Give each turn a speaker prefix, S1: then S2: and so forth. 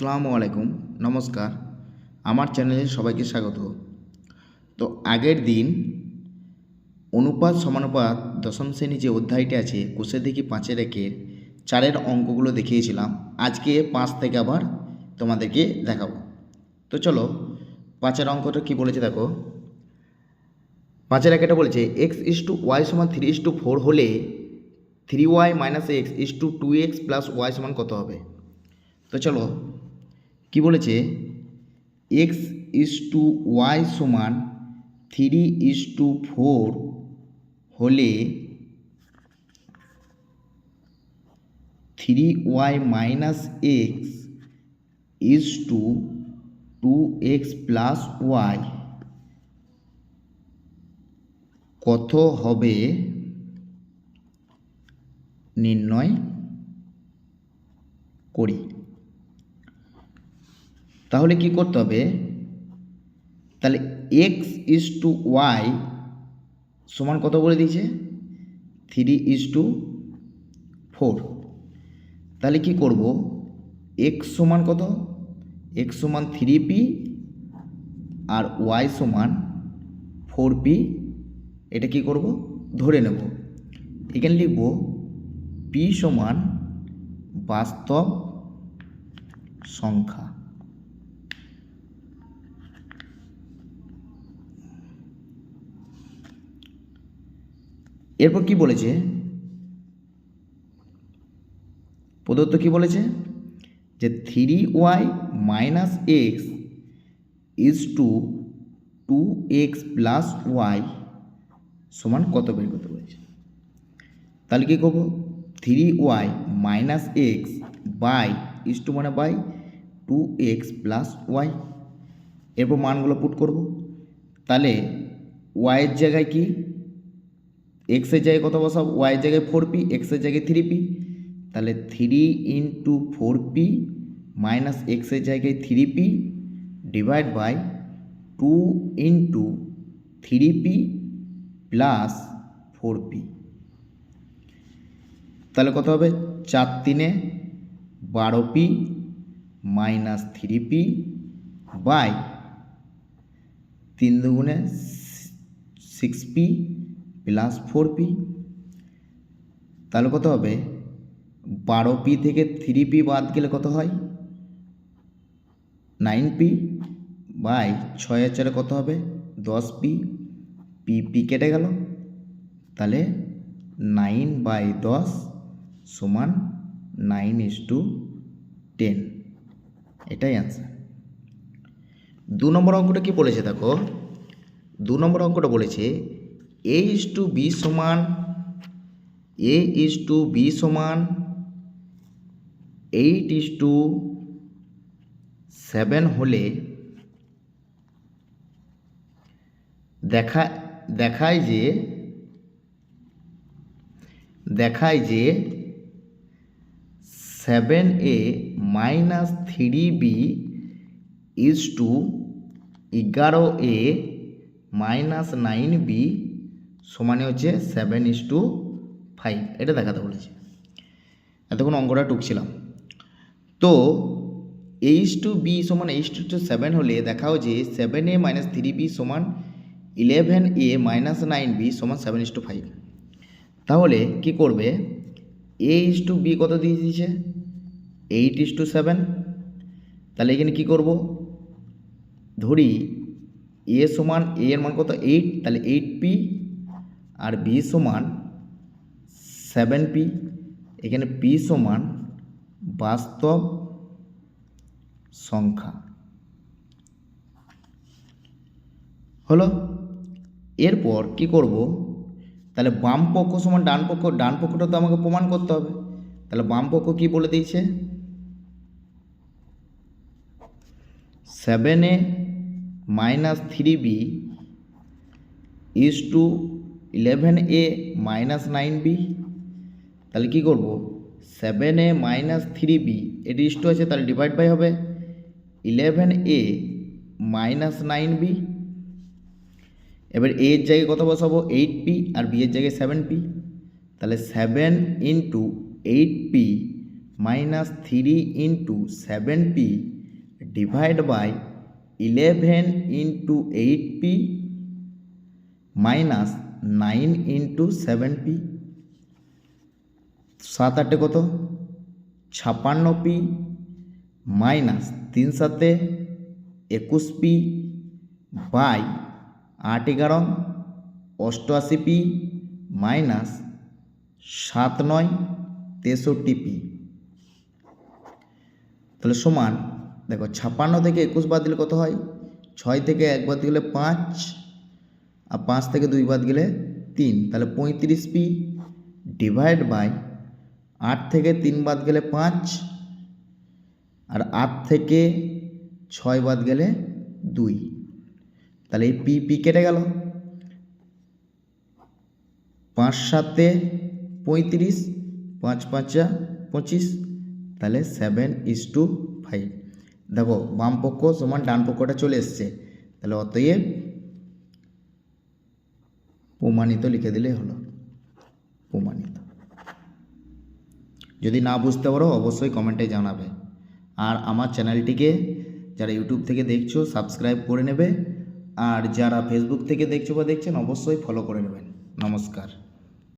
S1: আসসালামু আলাইকুম, নমস্কার। আমার চ্যানেলে সবাইকে স্বাগত। তো আগের দিন অনুপাত সমানুপাত দশম শ্রেণি যে অধ্যায়টি আছে কোষে দেখি পাঁচের একের চারের অঙ্কগুলো দেখিয়েছিলাম। আজকে পাঁচ থেকে আবার তোমাদেরকে দেখাবো। তো চলো, পাঁচের অঙ্কটা কি বলেছে দেখো। পাঁচের একটা বলেছে এক্স ইস টু ওয়াই সমান থ্রি ইস টু ফোর হলে three y minus x is to two x plus y সমান কত হবে? তো চলো কি বলেছে? এক্স ইস টু ওয়াই সমান থ্রি ইস টু ফোর হলে three y minus x is to two x plus y কত হবে? নির্ণয় করি। তাহলে কি করতে হবে? তাহলে এক্স ইজ টু ওয়াই সমান কত বলে দিয়েছে? থ্রি ইজ টু ফোর তাহলে কি করব? এক্স সমান কত? এক্স সমান থ্রি পি আর ওয়াই সমান ফোর পি এটা কি করব? ধরে নেব। এখানে লিখব পি সমান বাস্তব সংখ্যা। এরপর কি বলেছে? প্রদত্ত কি বলেছে? যে three y minus x is to two x plus y সমান কত বের করতে বলেছে? তাহলে কী করব? Three y minus x by is to মানে by two x plus y এরপর মানগুলো পুট করব। তাহলে ওয়াইয়ের জায়গায় কি? এক্সের জায়গায় কত বসাব? ওয়াইয়ের জায়গায় ফোর পি এক্সের জায়গায় থ্রি পি তাহলে three into four p minus এক্সের জায়গায় three p divide by two into three p plus four p তাহলে কত হবে? চার তিনে বারো p minus three p by তিন দুগুণে six p plus four p তাহলে কত হবে? বারো পি থেকে থ্রি পি বাদ গেলে কত হয়? নাইন পি বাই ছয় চারে কত হবে? দশ পি পি পি কেটে গেল। তাহলে নাইন বাই দশ সমান নাইন ইস টু টেন এটাই অ্যান্সার দু নম্বর অঙ্কটা কি বলেছে দেখো? দু নম্বর অঙ্কটা বলেছে এ ইস টু বি সমান এ ইস টু বি সমান এইট ইস টু সেভেন হলে দেখা, দেখায় যে দেখায় যে seven a minus three b is to এগারো এ মাইনাস নাইন বি সমানে হচ্ছে সেভেন ইস টু ফাইভ এটা দেখাতে বলেছে। এতক্ষণ অঙ্কটা টুকছিলাম। তো এইচ টু বি সমান এইচ টু টু সেভেন হলে দেখাও যে seven a minus three b সমান eleven a minus nine b সমান সেভেন ইস টু ফাইভ তাহলে কি করবে? এ ইস টু বি কত দিয়ে দিয়েছে? এইট ইস টু সেভেন তাহলে এখানে কী করব? ধরি এ সমান এ এর মান কত? এইট তাহলে এইট পি আর বি সমান সেভেন পি এখানে পি সমান বাস্তব সংখ্যা। হলো? এরপর কি করব? তাহলে বাম পক্ষ সমান ডান পক্ষ, ডান পক্ষটা তো আমাকে প্রমাণ করতে হবে। তাহলে বাম পক্ষ কি বলে দিয়েছে? Seven a minus three b is to eleven a minus nine b তাহলে কী করব? Seven a minus three b এটি ইস টু আছে, তাহলে ডিভাইড বাই হবে eleven a minus nine b এবার এ এর জায়গায় কত বসাবো? এইট পি আর বি এর জায়গায় সেভেন পি তাহলে seven into eight p minus three into seven p divide by eleven into eight p minus nine into seven p, সাত আটে কত? ছাপ্পান্ন পি, মাইনাস তিন সাতে একুশ পি, বাই আট এগারো, অষ্টআশি পি, মাইনাস সাত নয়, তেষট্টি পি। তাহলে সমান, দেখো ছাপ্পান্ন থেকে একুশ বাদ দিলে কত হয়? ছয় থেকে এক বাদ গেলে পাঁচ আর পাঁচ থেকে দুই বাদ গেলে তিন। তাহলে পঁয়ত্রিশ পি ডিভাইড বাই আট থেকে তিন বাদ গেলে পাঁচ আর আট থেকে ছয় বাদ গেলে দুই। তাহলে এই পি পি কেটে গেল। পাঁচ সাতে পঁয়ত্রিশ, পাঁচ পাঁচা পঁচিশ, তাহলে সেভেন ইস টু ফাইভ দেখো বাম পক্ষ সমান ডান পক্ষটা চলে এসছে। তাহলে অতএব প্রমাণিত লিখে দিলেই হলো। প্রমাণিত। যদি না বুঝতে পারো, অবশ্যই কমেন্টে জানাবে। আর আমার চ্যানেলটিকে যারা ইউটিউব থেকে দেখছ, সাবস্ক্রাইব করে নেবে। আর যারা ফেসবুক থেকে দেখছ বা দেখছেন, অবশ্যই ফলো করে নেবেন। নমস্কার।